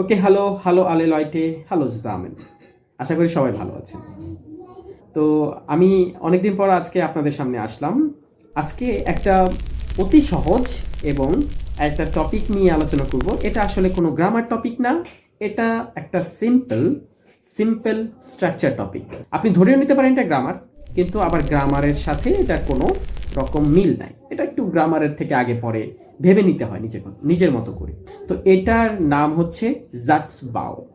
ওকে, hello hello আলে লয়টে hello জামেন আশা করি সবাই ভালো আছেন। তো আমি অনেকদিন পর আজকে আপনাদের সামনে আসলাম। আজকে একটা অতি সহজ এবং একটা টপিক নিয়ে আলোচনা করব। এটা আসলে কোনো গ্রামার টপিক না, এটা একটা সিম্পল সিম্পল স্ট্রাকচার টপিক। আপনি ধরেও নিতে পারেন এটা গ্রামার, কিন্তু আবার গ্রামারের সাথে এটা কোনো রকম মিল নাই। এটা একটু গ্রামারের থেকে আগে পরে ভেবে নিতে হয় নিজের নিজের মতো করে। তো এটার নাম হচ্ছে জাটস বাও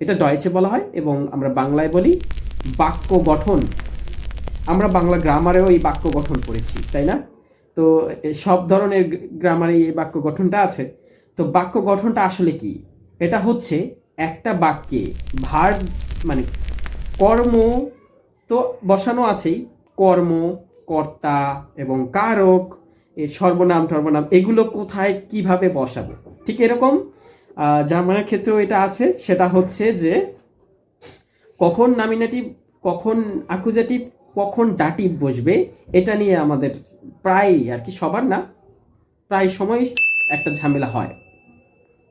এটা ডয়েচে বলা হয় এবং আমরা বাংলায় বলি বাক্য গঠন। আমরা বাংলা গ্রামারেও এই বাক্য গঠন করেছি, তাই না? তো সব ধরনের গ্রামারে এই বাক্য গঠনটা আছে। তো বাক্য গঠনটা আসলে কি? এটা হচ্ছে একটা বাক্যে ভার মানে কর্ম তো বসানো আছেই। কর্ম, কর্তা এবং কারক সর্বনাম, টর্বনাম, এগুলো কোথায়, কীভাবে বসাবে? ঠিক এরকম জার্মানের ক্ষেত্রেও এটা আছে। সেটা হচ্ছে যে, কখন নামিনেটিভ কখন আকুজেটিভ কখন ডাটিভ বসবে, এটা নিয়ে আমাদের প্রায় আর কি সবার না, প্রায় সময় একটা ঝামেলা হয়।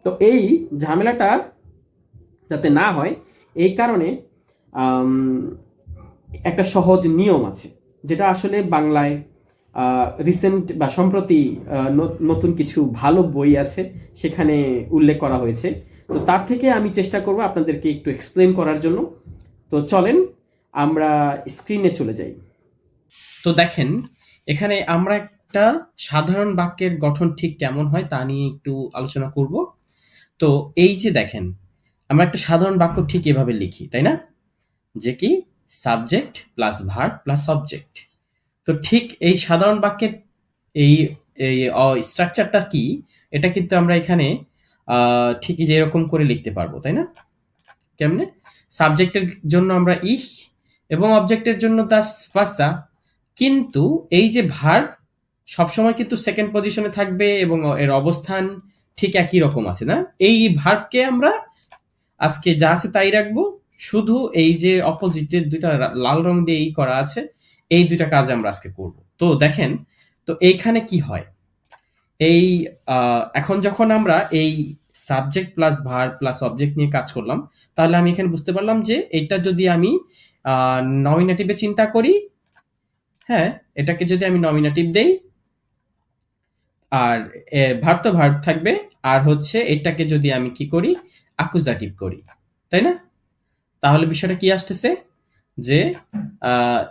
তো এই ঝামেলাটা যাতে না হয়, এই কারণে একটা সহজ নিয়ম আছে, যেটা আসলে বাংলায় রিসেন্ট বা সম্প্রতি নতুন কিছু ভালো বই আছে, সেখানে উল্লেখ করা হয়েছে। তো তার থেকে আমি চেষ্টা করব আপনাদেরকে একটু এক্সপ্লেন করার জন্য। তো চলেন, আমরা স্ক্রিনে চলে যাই। তো দেখেন, এখানে আমরা একটা সাধারণ বাক্যের গঠন ঠিক কেমন হয় তা নিয়ে একটু আলোচনা করব। তো এই যে দেখেন, আমরা একটা সাধারণ বাক্য ঠিক এভাবে লিখি, তাই না? যে কি? Subject plus verb plus object তো ঠিক এই সাধারণ বাক্যের এই স্ট্রাকচারটা কি? এটা কিন্তু আমরা এখানে ঠিকই যে এরকম করে লিখতে পারব, তাই না? কেমনে? সাবজেক্টের জন্য আমরা ইহ এবং অবজেক্টের জন্য দাস ভাষা কিন্তু এই যে ভার সবসময় কিন্তু সেকেন্ড পজিশনে থাকবে এবং এর অবস্থান ঠিক একই রকম আছে, না? এই ভার্বকে আমরা আজকে যা আছে তাই রাখব। শুধু এই যে অপোজিটের দুইটা লাল রং দিয়ে এই করা আছে। এই দুইটা কাজ আমরা আজকে করব। তো দেখেন, তো এইখানে কি হয়? এই এখন যখন আমরা এই subject plus verb plus object নিয়ে কাজ করলাম, তাহলে আমি এখানে বুঝতে পারলাম যে এটা যদি আমি নমিনেটিভে চিন্তা করি হ্যাঁ এটাকে যদি আমি নমিনেটিভ দেই, আর ভার্ব তো ভার্ব থাকবে, আর হচ্ছে এটাকে যদি আমি কি করি আকুজাটিভ করি, তাই না? তাহলে বিষয়টা কি আসতেছে? যে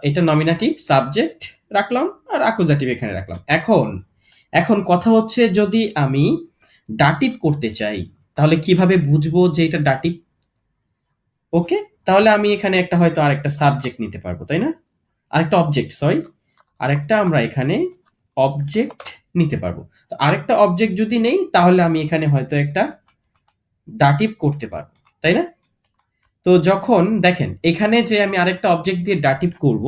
এটা নমিনাটিভ সাবজেক্ট রাখলাম আর আকুজাটিভ এখানে রাখলাম। এখন এখন কথা হচ্ছে যদি আমি ডাটিভ করতে চাই, তাহলে কীভাবে বুঝব যে এটা ডাটিভ ওকে তাহলে আমি এখানে একটা হয়তো আরেকটা সাবজেক্ট নিতে পারব, তাই না? আরেকটা অবজেক্ট সরি আরেকটা আমরা এখানে অবজেক্ট নিতে পারব। তো আরেকটা অবজেক্ট যদি নেই, তাহলে আমি এখানে হয়তো একটা ডাটিভ করতে পারব, তাই না? তো যখন দেখেন, এখানে যে আমি আরেকটা অবজেক্ট দিয়ে ডাটিভ করব,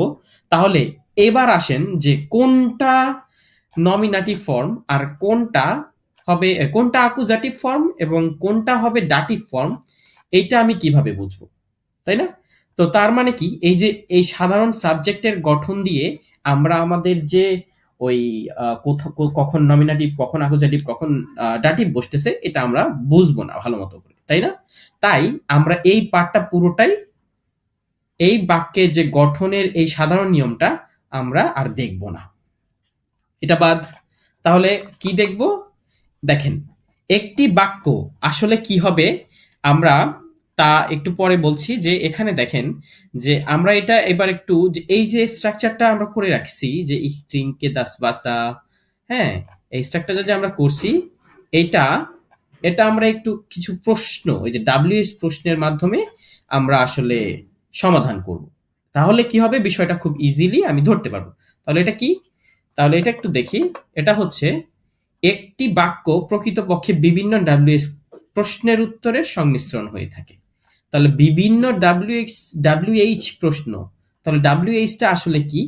তাহলে এবার আসেন যে কোনটা নমিনাটিভ ফর্ম আর কোনটা হবে, কোনটা আকুজাটিভ ফর্ম এবং কোনটা হবে ডাটিভ ফর্ম এইটা আমি কীভাবে বুঝব? তাই না? তো তার মানে কি, এই যে এই সাধারণ সাবজেক্টের গঠন দিয়ে আমরা আমাদের যে ওই কখন নমিনাটিভ কখন আকুজাটিভ কখন ডাটিভ বসতেছে, এটা আমরা বুঝব না ভালো মতো করে। তাই না? তাই আমরা এই পার্টটা পুরোটাই এই বাক্যের যে গঠনের এই সাধারণ নিয়মটা আমরা আর দেখব না। এটা বাদ। তাহলে কি দেখব? দেখেন, একটি বাক্য আসলে কি হবে? আমরা তা একটু পরে বলছি যে এখানে দেখেন যে আমরা এটা এবার একটু যে এই যে স্ট্রাকচারটা আমরা করে রাখছি যে ইহট্রিনকে দাস বাসা হ্যাঁ এই স্ট্রাকচারটা যে আমরা করছি, এটা এটা আমরা একটু কিছু প্রশ্ন ওই যে ডাব্লিউএস প্রশ্নের মাধ্যমে আমরা আসলে সমাধান করব। তাহলে কি হবে? বিষয়টা খুব ইজিলি আমি ধরতে পারব। তাহলে এটা কি? তাহলে এটা একটু দেখি। এটা হচ্ছে, একটি বাক্য প্রকৃতপক্ষে বিভিন্ন ডাব্লিউএস প্রশ্নের উত্তরের সংমিশ্রণ হয়ে থাকে। তাহলে বিভিন্ন ডাব্লিউএক্স ডাব্লিউএইচ প্রশ্ন, তাহলে ডাব্লিউএইচটা আসলে কি?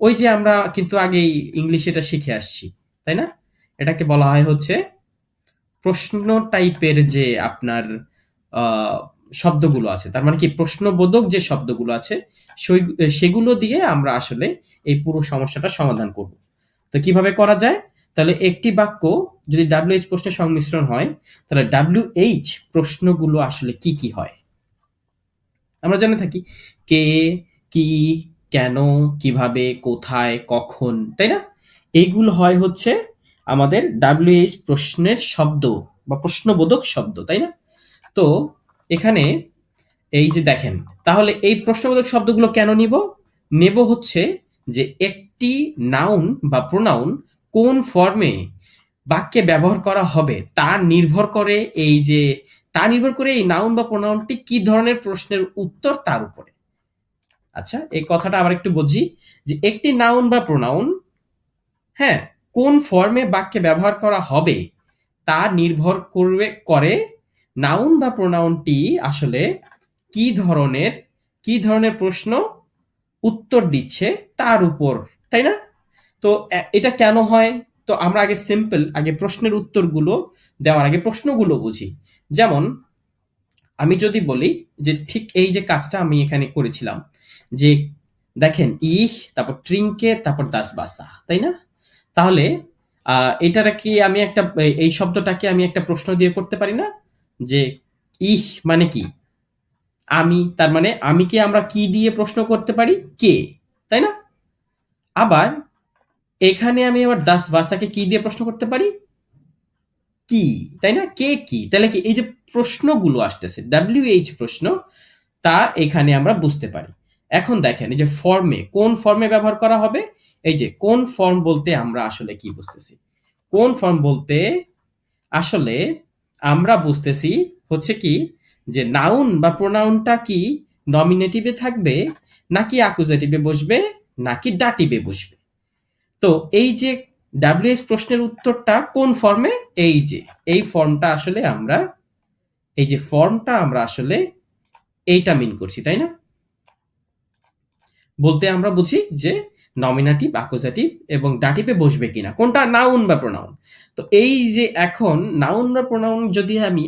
ওই যে আমরা কিন্তু আগেই ইংলিশে এটা শিখে আসছি, তাই না? এটাকে বলা হয় হচ্ছে প্রশ্ন টাইপের যে আপনার শব্দগুলো আছে, তার মানে কি প্রশ্নবোধক যে শব্দগুলো আছে সেগুলো দিয়ে আমরা আসলে এই পুরো সমস্যাটা সমাধান করব। তো কীভাবে করা যায়? তাহলে একটি বাক্য যদি ডাব্লিউ এইচ প্রশ্নের সংমিশ্রণ হয়, তাহলে ডাব্লিউ এইচ প্রশ্নগুলো আসলে কি কি হয়? আমরা জেনে থাকি, কে, কি, কেন, কীভাবে, কোথায়, কখন, তাই না? এইগুলো হয় হচ্ছে আমাদের ডাব্লিউএইচ প্রশ্নের শব্দ বা প্রশ্নবোধক শব্দ, তাই না? তো এখানে এই যে দেখেন, তাহলে এই প্রশ্নবোধক শব্দগুলো কেন নিব? নেব হচ্ছে যে একটি নাউন বা প্রোনাউন কোন ফর্মে বাক্যে ব্যবহার করা হবে, তা নির্ভর করে এই যে, তা নির্ভর করে এই নাউন বা প্রোনাউনটি কি ধরনের প্রশ্নের উত্তর তার উপরে। আচ্ছা এই কথাটা আবার একটু বুঝি যে একটি নাউন বা প্রোনাউন হ্যাঁ কোন ফর্মে বাক্যে ব্যবহার করা হবে, তা নির্ভর করবে, করে নাউন বা প্রোনাউনটি আসলে কি ধরনের কি ধরনের প্রশ্ন উত্তর দিচ্ছে তার উপর, তাই না? তো এটা কেন হয়? তো আমরা আগে সিম্পল আগে প্রশ্নের উত্তরগুলো দেওয়ার আগে প্রশ্নগুলো বুঝি। যেমন, আমি যদি বলি যে ঠিক এই যে কাজটা আমি এখানে করেছিলাম, যে দেখেন, ইহ, তারপর ট্রিঙ্কে তারপর দাস বাসা তাই না? তাহলে এটার কি আমি একটা, এই- শব্দটাকে আমি একটা প্রশ্ন দিয়ে করতে পারি না? যে ইহ মানে কি? আমি, তার মানে আমি কি আমরা কি দিয়ে প্রশ্ন করতে পারি? কে? তাই না? আবার, এখানে আমি আবার দাস বাসাকে কি দিয়ে প্রশ্ন করতে পারি? কি? তাই না? কে কি? তাহলে কি, এই যে প্রশ্নগুলো আসতেছে ডাব্লিউ এইচ প্রশ্ন, তা এখানে আমরা বুঝতে পারি। এখন দেখেন, এই যে ফর্মে কোন ফর্মে ব্যবহার করা হবে? এই যে, কোন ফর্ম বলতে আমরা আসলে কি বুঝতেছি? কোন ফর্ম বলতে আসলে আমরা বুঝতেছি হচ্ছে কি যে নাউন বা প্রোনাউনটা কি নমিনেটিভে থাকবে, নাকি অ্যাকুজেটিভে বসবে, নাকি ডাটিভে বসবে? তো এই যে ডাব্লিউএস প্রশ্নের উত্তরটা কোন ফর্মে এই যে, এই ফর্মটা আসলে আমরা, এই যে ফর্মটা আমরা আসলে এইটা মিন করছি, তাই না? বলতে আমরা বুঝি যে নমিনাটিভ অ্যাকুজেটিভ এবং ডাটিভে বসবে কিনা? কোনটা নাউন বা প্রোনাউন তো এই যে এখন নাউন বা প্রোনাউন যদি আমি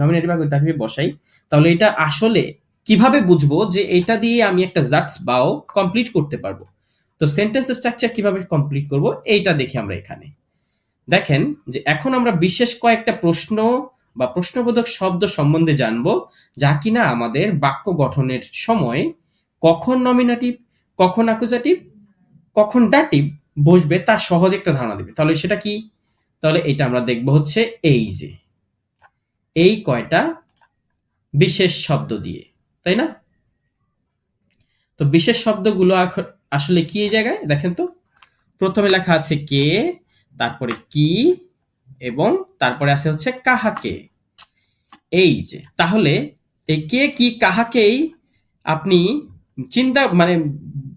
নমিনেটিভ বা ডাটিভে বসাই, তাহলে এটা আসলে কীভাবে বুঝব যে এটা দিয়ে আমি একটা জাটস বাও কমপ্লিট করতে পারব? তো সেন্টেন্স স্ট্রাকচার কীভাবে কমপ্লিট করব? এইটা দেখি আমরা এখানে। দেখেন যে এখন আমরা বিশেষ কয়েকটা প্রশ্ন বা প্রশ্নবোধক শব্দ সম্বন্ধে জানব, যা কিনা আমাদের বাক্য গঠনের সময় কখন নমিনাটিভ কখন অ্যাকুজাটিভ কখন ডাটিভ বসবে তার সহজ একটা ধারণা দেবে। তাহলে সেটা কি? তাহলে এটা আমরা দেখব হচ্ছে এই যে। এই কয়টা বিশেষ শব্দ দিয়ে, তাই না? তো বিশেষ শব্দগুলো আসলে কি এই জায়গায়? দেখেন তো। প্রথমে লেখা আছে কে, তারপরে কি, এবং তারপরে আছে হচ্ছে কাহাকে। এই যে, তাহলে এই কে কি কাহাকেই আপনি চিন্তা মানে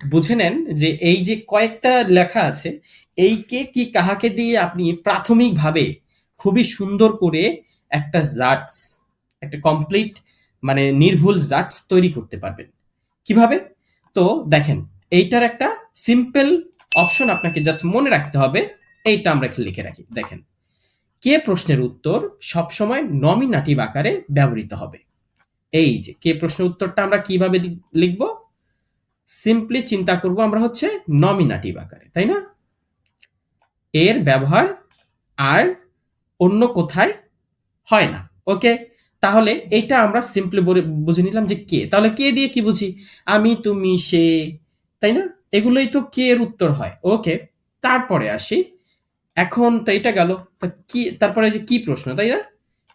বুঝে নেন যে এই যে কয়েকটা লেখা আছে এই কে কাহাকে দিয়ে আপনি প্রাথমিকভাবে খুবই সুন্দর করে একটা জাটস একটা কমপ্লিট মানে নির্ভুল জাটস তৈরি করতে পারবেন। কীভাবে? তো দেখেন, এইটার একটা সিম্পল অপশন আপনাকে জাস্ট মনে রাখতে হবে, এইটা আমরা লিখে রাখি। দেখেন, কে প্রশ্নের উত্তর সবসময় নমিনাটিভ আকারে ব্যবহৃত হবে? এই যে, কে প্রশ্নের উত্তরটা আমরা কীভাবে লিখব? সিম্পলি চিন্তা করব আমরা হচ্ছে নমিনাটিভ আকারে, তাই না? এর ব্যবহার আর অন্য কোথায় হয় না ওকে তাহলে এটা আমরা সিম্পলি বুঝে নিলাম যে কে। তাহলে কে দিয়ে কি বুঝি? আমি, তুমি, সে, তাই না? এগুলোই তো কে এর উত্তর হয় ওকে তারপরে আসি। এখন তো এটা গেল, তা কি, তারপরে যে কি প্রশ্ন, তাই না?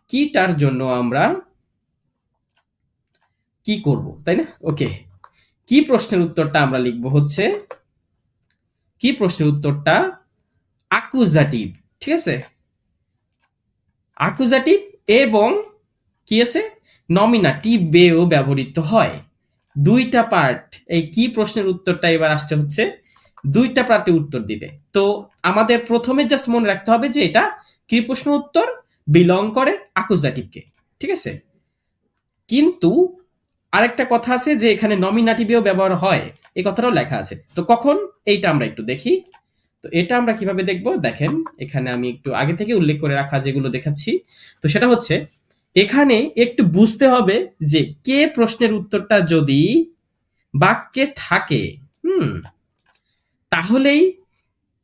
কি তার জন্য আমরা কি করব, তাই না? ওকে কি প্রশ্নের উত্তরটা আমরা লিখব হচ্ছে, কি প্রশ্নের উত্তরটা? আকুজাটিভ ঠিক আছে? আকুজাটিভ এবং কি আছে? নমিনাটিভ বেও ব্যবহৃত হয়। দুইটা পার্ট এই কি প্রশ্নের উত্তরটা এবার আসছে হচ্ছে, দুইটা পার্টে উত্তর দিবে। তো আমাদের প্রথমে জাস্ট মনে রাখতে হবে যে এটা কি প্রশ্ন উত্তর? বিলং করে আকুজাটিভকে ঠিক আছে? কিন্তু আরেকটা কথা আছে যে এখানে নমিনাটিভেও ব্যবহার হয়। এই কথাটাও লেখা আছে। তো কখন? এইটা আমরা একটু দেখি। তো এটা আমরা কীভাবে দেখব? দেখেন, এখানে আমি একটু আগে থেকে উল্লেখ করে রাখা যেগুলো দেখাচ্ছি। তো সেটা হচ্ছে, এখানে একটু বুঝতে হবে যে কে প্রশ্নের উত্তরটা যদি বাক্যে থাকে, হুম, তাহলেই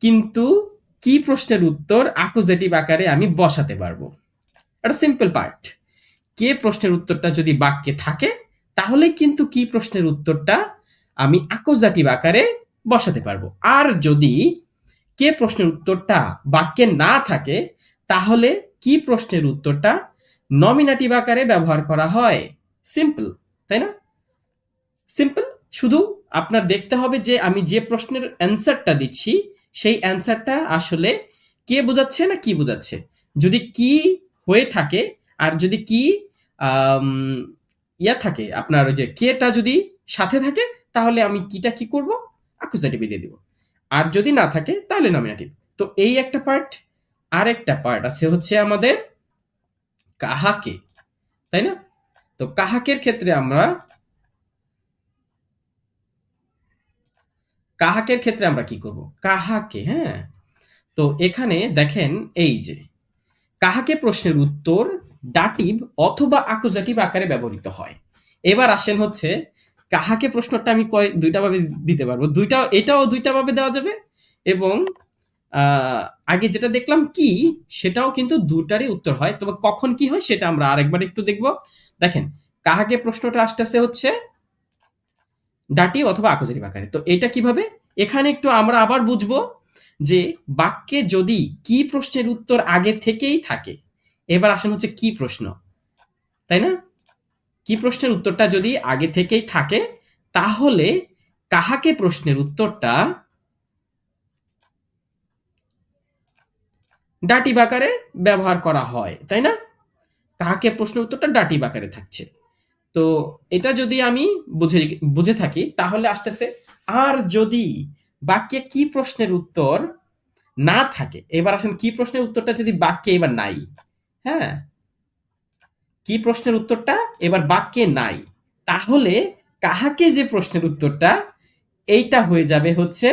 কিন্তু কি প্রশ্নের উত্তর আকুজেটিভ আকারে আমি বসাতে পারব। এটা সিম্পল পার্ট কে প্রশ্নের উত্তরটা যদি বাক্যে থাকে তাহলে কিন্তু কি প্রশ্নের উত্তরটা আমি আকুজাটিভ আকারে বসাতে পারব? আর যদি কে প্রশ্নের উত্তরটা বাক্যে না থাকে, তাহলে কি প্রশ্নের উত্তরটা নমিনাটিভ আকারে ব্যবহার করা হয়? সিম্পল তাই না? সিম্পল শুধু আপনার দেখতে হবে যে আমি যে প্রশ্নের অ্যান্সারটা দিচ্ছি, সেই অ্যান্সারটা আসলে কে বোঝাচ্ছে না কি বোঝাচ্ছে? যদি কি হয়ে থাকে, আর যদি কি ইয়া থাকে, আপনার ওই যে কেটা যদি সাথে থাকে, তাহলে আমি কিটা কি করব? আকুজাটিভ দিয়ে দিব। আর যদি না থাকে, তাহলে নমিনাটিভ তো এই একটা পার্ট আর একটা পার্ট আছে হচ্ছে আমাদের কাহাকে, তাই না? তো কাহাকের ক্ষেত্রে আমরা, কাহাকের ক্ষেত্রে আমরা কি করব? কাহাকে হ্যাঁ? তো এখানে দেখেন এই যে, কাহাকে প্রশ্নের উত্তর ডাটিভ অথবা আকুজাটিভ আকারে ব্যবহৃত হয়। এবার আসেন হচ্ছে, কাহাকে প্রশ্নটা আমি কয়, দুইটা ভাবে দিতে পারব। দুইটা, এটাও দুইটা ভাবে দেওয়া যাবে এবং আগে যেটা দেখলাম কি, সেটাও কিন্তু দুটারই উত্তর হয়। তবে কখন কি হয় সেটা আমরা আরেকবার একটু দেখব। দেখেন, কাহাকে প্রশ্নটা আসতেছে হচ্ছে ডাটিভ অথবা আকুজাটিভ আকারে। তো এটা কীভাবে? এখানে একটু আমরা আবার বুঝব যে বাক্যে যদি কি প্রশ্নের উত্তর আগে থেকেই থাকে এবার আসেন হচ্ছে কি প্রশ্ন, তাই না? কি প্রশ্নের উত্তরটা যদি আগে থেকেই থাকে, তাহলে কাহাকে প্রশ্নের উত্তরটা ডাটিভ বাকারে ব্যবহার করা হয়, তাই না? কাহাকে প্রশ্নের উত্তরটা ডাটি বাকারে থাকছে। তো এটা যদি আমি বুঝে বুঝে থাকি, তাহলে আসতেছে, আর যদি বাক্যে কি প্রশ্নের উত্তর না থাকে, এবার আসেন কি প্রশ্নের উত্তরটা যদি বাক্যে এবার নাই হ্যাঁ। কি প্রশ্নের উত্তরটা? এবার বাক্যে নাই। তাহলে কাহাকে যে প্রশ্নের উত্তরটা? এইটা হয়ে যাবে হচ্ছে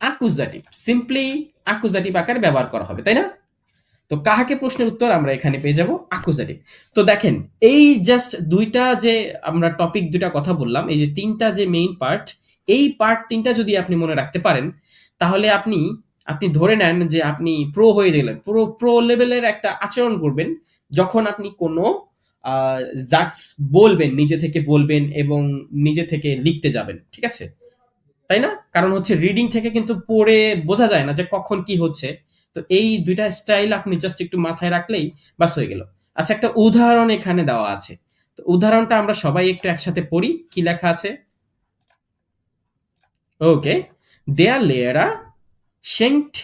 আকুজাটিভ সিম্পলি আকুজাটিভ আকারে ব্যবহার করা হবে, তাই না? তো কাহাকে প্রশ্নের উত্তর? আমরা এখানে পেয়ে যাব আকুজাটিভ তো দেখেন, এই জাস্ট দুইটা যে আমরা টপিক দুইটা কথা বললাম, এই যে তিনটা যে মেইন পার্ট এই পার্ট তিনটা যদি আপনি মনে রাখতে পারেন, তাহলে আপনি আপনি ধরে নেন যে আপনি প্রো হয়ে গেলেন। প্রো প্রো লেভেলের একটা আচরণ করবেন যখন আপনি কোনো জাজ বলবেন, নিজে থেকে বলবেন এবং নিজে থেকে লিখতে যাবেন, ঠিক আছে? তাই না? কারণ হচ্ছে রিডিং থেকে কিন্তু পড়ে বোঝা যায় না যে কখন কি হচ্ছে। তো এই দুইটা স্টাইল আপনি জাস্ট একটু মাথায় রাখলেই বাস হয়ে গেল। আচ্ছা একটা উদাহরণ এখানে দেওয়া আছে। তো উদাহরণটা আমরা সবাই একটু একসাথে পড়ি। কি লেখা আছে? ওকে দেয়ার লেয়ারা schenkt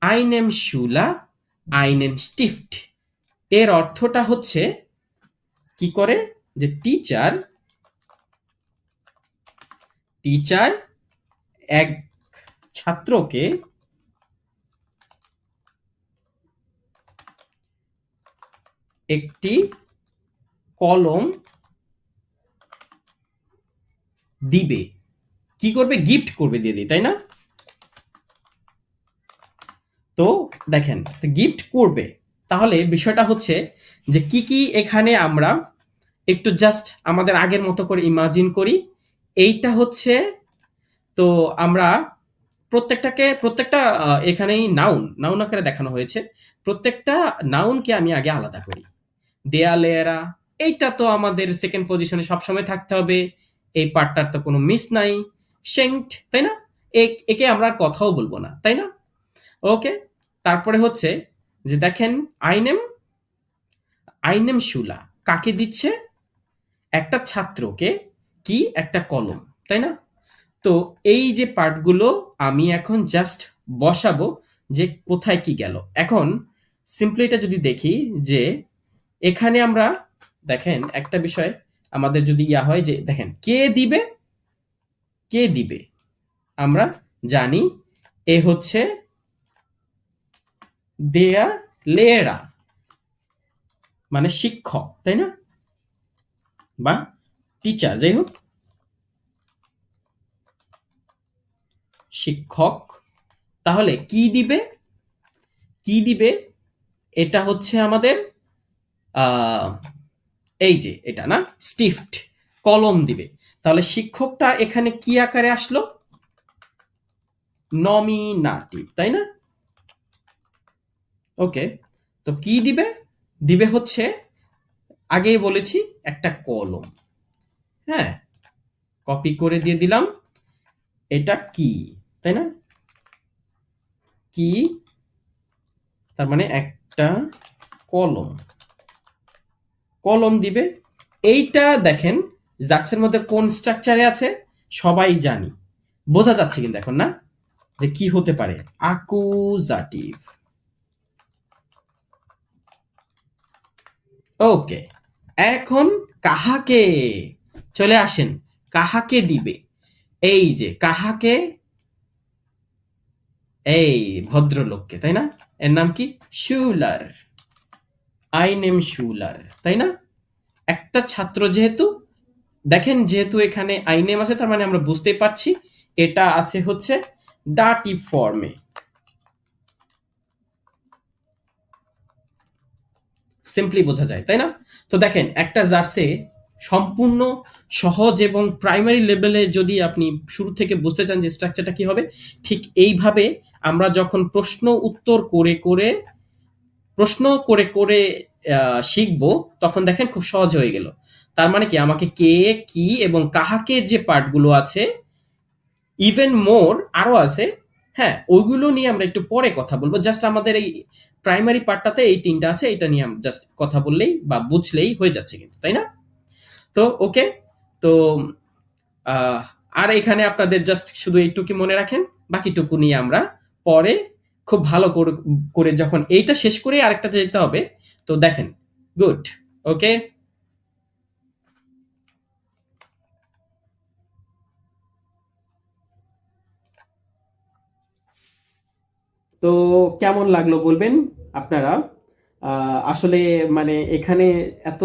einem Schüler einen Stift. এর অর্থটা হচ্ছে কি করে? যে টিচার টিচার এক ছাত্রকে একটি কলম দিবে। কি করবে? গিফট করবে দিয়ে দিই তাই না? তো দেখেন গিফট করবে। তাহলে বিষয়টা হচ্ছে যে কি কি এখানে আমরা একটু জাস্ট আমাদের আগের মতো করে ইমাজিন করি। এইটা হচ্ছে, তো আমরা প্রত্যেকটাকে, প্রত্যেকটা এখানেই নাউন নাউন আকারে দেখানো হয়েছে। প্রত্যেকটা নাউনকে আমি আগে আলাদা করি। দেয়ালেরা, এইটা তো আমাদের সেকেন্ড পজিশনে সবসময় থাকতে হবে। এই পার্টটার তো কোনো মিস নাই। সেন্ট তাই না? একে আমরা আর কথাও বলব না, তাই না? ওকে তারপরে হচ্ছে যে দেখেন আইনেম আইনেম শুলা। কাকে দিচ্ছে? একটা ছাত্রকে কি? একটা কলম, তাই না? তো এই যে পার্টগুলো আমি এখন জাস্ট বসাবো যে কোথায় কি গেল। এখন সিম্পলি এটা যদি দেখি যে এখানে আমরা দেখেন একটা বিষয় আমাদের যদি ইয়া হয় যে দেখেন, কে দিবে? কে দিবে? আমরা জানি এ হচ্ছে দেয়া লেরা মানে শিক্ষক, তাই না? বা টিচার যাই হোক। শিক্ষক, তাহলে কি দিবে? কি দিবে? এটা হচ্ছে আমাদের এই যে এটা না স্টিফট কলম দিবে। তাহলে শিক্ষকটা এখানে কি আকারে আসলো? নমিনাটিভ তাই না? ওকে তো কি দিবে? দিবে হচ্ছে, আগেই বলেছি, একটা কলম। হ্যাঁ কপি করে দিয়ে দিলাম। এটা কি? তাই না? কি? তার মানে একটা কলম। কলম দিবে। এইটা দেখেন, জাক্সের মধ্যে কোন স্ট্রাকচারে আছে? সবাই জানি। বোঝা যাচ্ছে কিন্তু এখন না? যে কি হতে পারে? আকুজাটিভ ওকে এখন কাহাকে? চলে আসেন, কাহাকে দিবে? এই যে, কাহাকে? এই ভদ্রলোককে, তাই না? এর নাম কি? শুলার। আই নেম শুলার, তাই না? একটা ছাত্র যেহেতু, দেখেন যেহেতু এখানে আই নেম আছে, তার মানে আমরা বুঝতেই পারছি, এটা আছে হচ্ছে ডাটিভ ফর্মে সিম্পলি বোঝা যায়, তাই না? তো দেখেন, একটা জার্সে সম্পূর্ণ সহজ এবং প্রাইমারি লেভেলে যদি আপনি শুরু থেকে বুঝতে চান যে স্ট্রাকচারটা কি হবে, ঠিক এইভাবে আমরা যখন প্রশ্ন উত্তর করে করে, প্রশ্ন করে করে শিখব, তখন দেখেন খুব সহজ হয়ে গেল। তার মানে কি, আমাকে কে, কি এবং কাহাকে যে পার্টগুলো আছে ইভেন মোর আরও আছে হ্যাঁ ওইগুলো নিয়ে আমরা একটু পরে কথা বলব। জাস্ট আমাদের এই প্রাইমারি পার্টটাতে এই তিনটা আছে, এটা নিয়ে জাস্ট কথা বললেই বা বুঝলেই হয়ে যাচ্ছে কিন্তু, তাই না? তো ওকে তো আর এখানে আপনাদের জাস্ট শুধু এইটুকু মনে রাখেন, বাকিটুকু নিয়ে আমরা পরে খুব ভালো করে যখন এইটা শেষ করে আরেকটা যেতে হবে, তো দেখেন গুড ওকে তো কেমন লাগল বলবেন আপনারা? আসলে মানে এখানে এত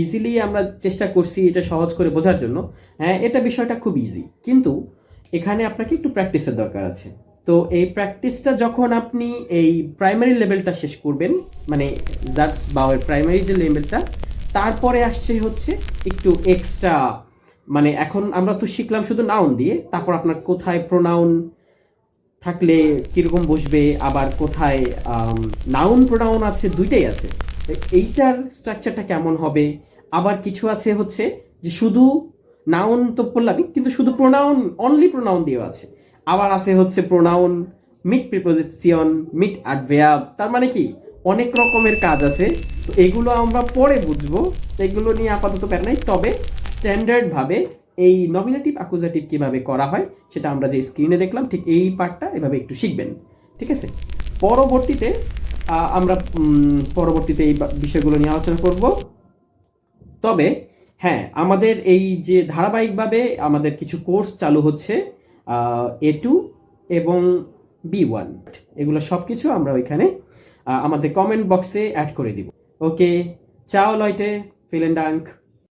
ইজিলি আমরা চেষ্টা করছি এটা সহজ করে বোঝার জন্য। হ্যাঁ এটা বিষয়টা খুব ইজি কিন্তু এখানে আপনাকে একটু প্র্যাকটিসের দরকার আছে। তো এই প্র্যাকটিসটা যখন আপনি এই প্রাইমারি লেভেলটা শেষ করবেন মানে জাস্ট বা ওই প্রাইমারি যে লেভেলটা তারপরে আসছে হচ্ছে একটু এক্সট্রা মানে এখন আমরা তো শিখলাম শুধু নাউন দিয়ে, তারপর আপনার কোথায় প্রোনাউন থাকলে কীরকম বসবে, আবার কোথায় নাউন প্রোনাউন আছে, দুইটাই আছে। এইটার স্ট্রাকচারটা কেমন হবে? আবার কিছু আছে হচ্ছে যে শুধু নাউন তো বললামই, কিন্তু শুধু প্রোনাউন অনলি প্রোনাউন দিয়েও আছে। আবার আছে হচ্ছে pronoun meet preposition meet adverb তার মানে কি? অনেক রকমের কাজ আছে। তো এগুলো আমরা পরে বুঝব। এগুলো নিয়ে আপাতত প্যারা নাই। তবে স্ট্যান্ডার্ড ভাবে এই নমিনেটিভ অ্যাকুজাটিভ কীভাবে করা হয় সেটা আমরা যে স্ক্রিনে দেখলাম, ঠিক এই পার্টটা এভাবে একটু শিখবেন, ঠিক আছে? পরবর্তীতে আমরা পরবর্তীতে এই বিষয়গুলো নিয়ে আলোচনা করব। তবে হ্যাঁ আমাদের এই যে ধারাবাহিকভাবে আমাদের কিছু কোর্স চালু হচ্ছে এ টু এবং বি ওয়ান এগুলো সব কিছু আমরা ওইখানে আমাদের কমেন্ট বক্সে অ্যাড করে দিব। ওকে চাও লয়টে ফিলেন ডাঙ্ক